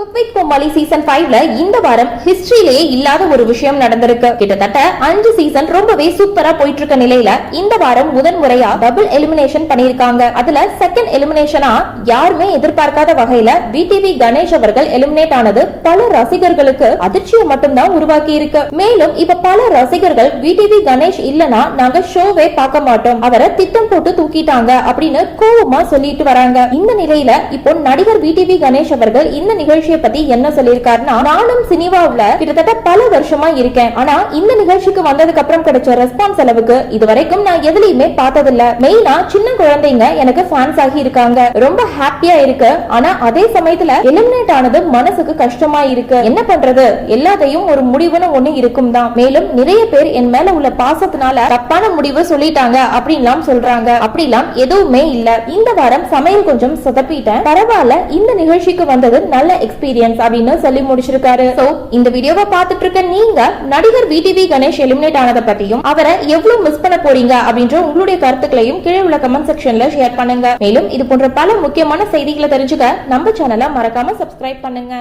Cook with கோமாளி season ஃபைவ்ல இந்த வாரம் ஹிஸ்டரியிலேயே இல்லாத ஒரு விஷயம் நடந்திருக்கு. கிட்டத்தட்ட அஞ்சு சீசன் ரொம்பவே சூப்பரா போயிட்டு இருக்க நிலையில இந்த வாரம் முதன் முறையா டபுள் எலிமினேஷன் பண்ணிருக்காங்க அதுல செகண்ட் எலிமினேஷனா யாருமே எதிர்பார்க்காத வகையில பிடிவி கணேஷ் அவர்கள் எலிமினேட் ஆனது பல ரசிகர்களுக்கு அதிர்ச்சியை மட்டும்தான் உருவாக்கி இருக்கு மேலும் இப்ப பல ரசிகர்கள் விடிவி கணேஷ் இல்லனா நாங்க ஷோவே பார்க்க மாட்டோம். அவரை திட்டம் போட்டு தூக்கிட்டாங்க அப்படின்னு கோவமா சொல்லிட்டு வராங்க. இந்த நிலையில இப்போ நடிகர் விடிவி கணேஷ் அவர்கள் இந்த நிகழ்ச்சி நிகழ்ச்சியை பத்தி என்ன சொல்லியிருக்காருன்னா நானும் சினிமாவுல கிட்டத்தட்ட பல வருஷமா இருக்கேன். ஆனா இந்த நிகழ்ச்சிக்கு வந்ததுக்கு அப்புறம் கிடைச்ச ரெஸ்பான்ஸ் அளவுக்கு இது வரைக்கும் நான் எதுலயுமே பார்த்ததில்ல. மெயினா சின்ன குழந்தைங்க எனக்கு ஃபேன்ஸ் ஆகி இருக்காங்க. ரொம்ப ஹாப்பியா இருக்கு. ஆனா அதே சமயத்துல எலிமினேட் ஆனது மனசுக்கு கஷ்டமா இருக்கு. என்ன பண்றது? எல்லாத்தையும் ஒரு முடிவுன்னு ஒண்ணு இருக்கும் தான். மேலும் நிறைய பேர் என் மேல உள்ள பாசத்தினால தப்பான முடிவு சொல்லிட்டாங்க அப்படின்லாம் சொல்றாங்க. அப்படிலாம் எதுவுமே இல்ல. இந்த வாரம் சமையல் கொஞ்சம் சொதப்பிட்டேன். பரவாயில்ல இந்த நிகழ்ச்சிக்கு வந்தது நல்ல எக்ஸ்பீரியன்ஸ் அப்படின்னு சொல்லி முடிச்சிருக்காரு. சோ இந்த வீடியோவை பார்த்துட்டு இருக்க நீங்க நடிகர் விடிவி கணேஷ் எலிமினேட் ஆனதை பத்தியும் அவரை எவ்வளவு மிஸ் பண்ண போறீங்க அப்படின்ற உங்களுடைய கருத்துக்களையும் கீழே உள்ள கமெண்ட் செக்ஷன்ல ஷேர் பண்ணுங்க. மேலும் இது போன்ற பல முக்கியமான செய்திகளை தெரிஞ்சுக்க நம்ம சேனலை மறக்காம சப்ஸ்கிரைப் பண்ணுங்க.